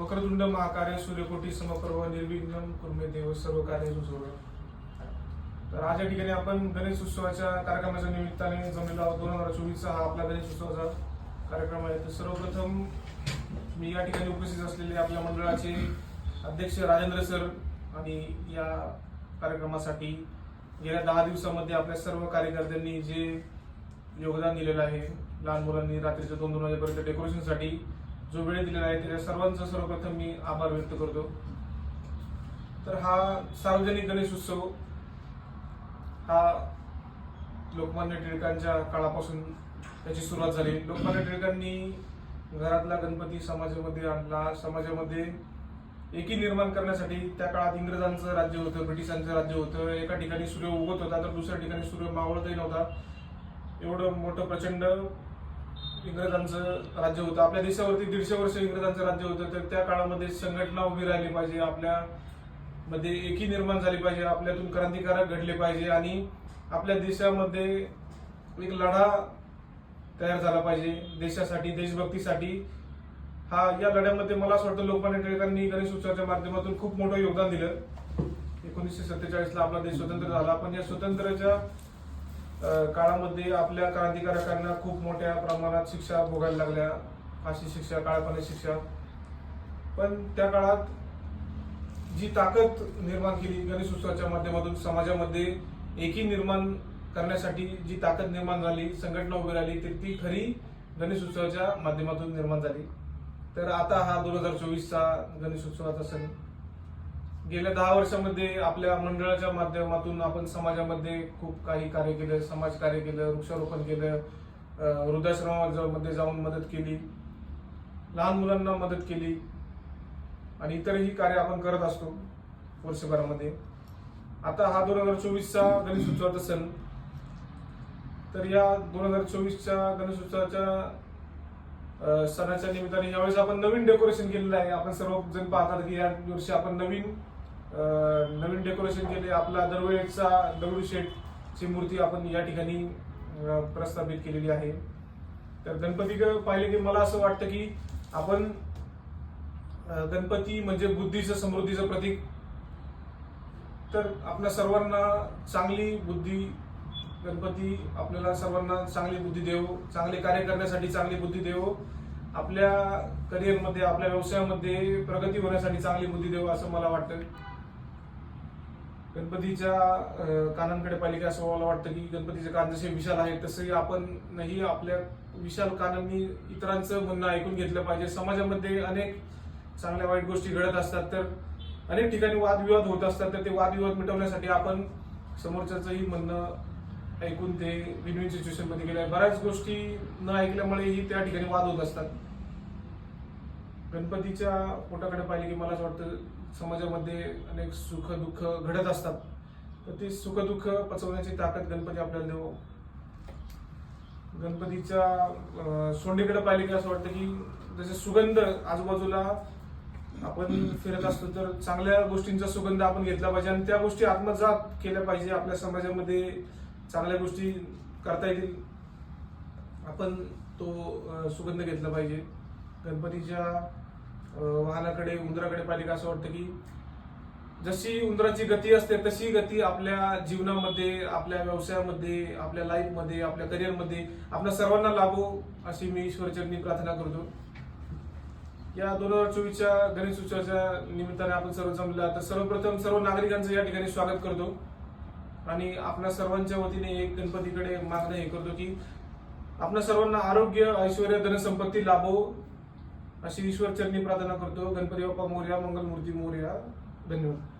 वक्रतुंड महाकार्य सूर्यकोटी समप्रभ निर्विघ्न कुर्मे देव सर्व कार्य सुचवलं तर आज या ठिकाणी आपण गणेश उत्सवाच्या कार्यक्रमाच्या निमित्ताने जमलेलो आहोत. दोन हजार चोवीसचा हा आपला गणेश उत्सवाचा कार्यक्रम आहे. तर सर्वप्रथम मी या ठिकाणी उपस्थित असलेले आपल्या मंडळाचे अध्यक्ष राजेंद्र सर आणि या कार्यक्रमासाठी गेल्या दहा दिवसामध्ये आपल्या सर्व कार्यकर्त्यांनी जे योगदान दिलेलं आहे लहान मुलांनी रात्रीच्या दोन दोन वाजेपर्यंत डेकोरेशनसाठी जो वेळ दिलेला आहे त्याच्या सर्वांचा सर्वप्रथम मी आभार व्यक्त करतो. तर हा सार्वजनिक गणेश उत्सव हा लोकमान्य टिळकांच्या काळापासून त्याची सुरुवात झाली. लोकमान्य टिळकांनी घरातला गणपती समाजामध्ये आणला. समाजामध्ये एकी निर्माण करण्यासाठी त्या काळात इंग्रजांचं राज्य होतं ब्रिटिशांचं राज्य होतं. एका ठिकाणी सूर्य उगत होता तर दुसऱ्या ठिकाणी सूर्य मावळतही नव्हता. एवढं मोठं प्रचंड इंग्रजांचं राज्य होतं. आपल्या देशावरती दीडशे वर्ष इंग्रजांचं राज्य होतं तर त्या काळामध्ये संघटना उभी राहिली पाहिजे आपल्या मध्ये एकी निर्माण झाली पाहिजे आपल्यातून क्रांतिकारक घडले पाहिजे आणि आपल्या देशामध्ये एक लढा तयार झाला पाहिजे देशासाठी देशभक्तीसाठी. हा या लढ्यामध्ये मला असं वाटतं लोकमान्य टिळकांनी गणेश उत्सवाच्या माध्यमातून खूप मोठं योगदान दिलं. एकोणीसशे सत्तेचाळीसला आपला देश स्वतंत्र झाला. पण या स्वतंत्रच्या काळामध्ये आपल्या क्रांतिकारकांना खूप मोठ्या प्रमाणात शिक्षा भोगायला लागल्या. फाशी शिक्षा काळपणे शिक्षा. पण त्या काळात जी ताकद निर्माण केली गणेश उत्सवाच्या माध्यमातून समाजामध्ये एकी निर्माण करण्यासाठी जी ताकद निर्माण झाली संघटना उभी राहिली तर ती खरी गणेश उत्सवाच्या माध्यमातून निर्माण झाली. तर आता हा दोन हजार चोवीसचा गणेश उत्सवाचा सण गेल्या दहा वर्षामध्ये आपल्या मंडळाच्या माध्यमातून आपण समाजामध्ये खूप काही कार्य केलं समाज कार्य केलं वृक्षारोपण केलं वृद्धाश्रमामध्ये जाऊन मदत केली लहान मुलांना मदत केली आणि इतरही कार्य आपण करत असतो वर्षभरामध्ये. आता हा दोन हजार चोवीसचा गणेश उत्सवाचा सण. तर या दोन हजार चोवीसच्या गणेशोत्सवाच्या सणाच्या निमित्ताने यावेळेस आपण नवीन डेकोरेशन केलेलं आहे आपण सर्व जण पाहतात की या वर्षी आपण नवीन नवीन डेकोरेशन केले. आपला दरवेळेचा दगडूशेठची मूर्ती आपण या ठिकाणी प्रस्थापित केलेली आहे. तर गणपती पाहिले की मला असं वाटतं की आपण गणपती म्हणजे बुद्धीचं समृद्धीचं प्रतीक. तर आपल्या सर्वांना चांगली बुद्धी गणपती आपल्याला सर्वांना चांगली बुद्धी देव चांगले कार्य करण्यासाठी चांगली बुद्धी देव आपल्या करिअरमध्ये आपल्या व्यवसायामध्ये प्रगती होण्यासाठी चांगली बुद्धी देव असं मला वाटतं. गणपतीच्या कानांकडे पाहिले की असं मला वाटतं की गणपतीचे कान जसे विशाल आहेत तसंही आपणही आपल्या विशाल कानांनी इतरांचं म्हणणं ऐकून घेतलं पाहिजे. समाजामध्ये अनेक चांगल्या वाईट गोष्टी घडत असतात तर अनेक ठिकाणी वादविवाद होत असतात तर ते वादविवाद मिटवण्यासाठी आपण समोरच्याचंही म्हणणं ऐकून ते विन सिच्युएशनमध्ये गेलं आहे बऱ्याच गोष्टी न ऐकल्यामुळेही त्या ठिकाणी वाद होत असतात. गणपतीच्या पोटाकडे पाहिले की मला असं वाटतं समाजामध्ये अनेक सुख दुःख घडत असतात. तर ते सुख दुःख पचवण्याची ताकद गणपती आपल्याला देव गणपतीच्या सोंडीकडे पाहिले की असं वाटतं की जसे सुगंध आजूबाजूला आपण फिरत असतो तर चांगल्या गोष्टींचा सुगंध आपण घेतला पाहिजे आणि त्या गोष्टी आत्मजात केल्या पाहिजे. आपल्या समाजामध्ये चांगल्या गोष्टी करता येतील. आपण तो सुगंध घेतला पाहिजे. गणपतीच्या वाहनाकडे उंदराकडे पाहिले का असं वाटतं की जशी उंदराची गती असते तशी गती आपल्या जीवनामध्ये आपल्या व्यवसायामध्ये आपल्या लाईफमध्ये आपल्या करिअरमध्ये आपल्या सर्वांना लाभो अशी मी ईश्वरचरणी प्रार्थना करतो. या दोन हजार चोवीसच्या गणेश उत्सवाच्या निमित्ताने आपण सर्व जमला. तर सर्वप्रथम सर्व नागरिकांचं या ठिकाणी स्वागत करतो. आणि आपल्या सर्वांच्या वतीने एक गणपतीकडे मागणं हे करतो की आपल्या सर्वांना आरोग्य ऐश्वर धनसंपत्ती लाभो. अशी ईश्वर चरणी प्रार्थना करतो. गणपती बाप्पा मोर्या मंगलमूर्ती मोर्या. धन्यवाद.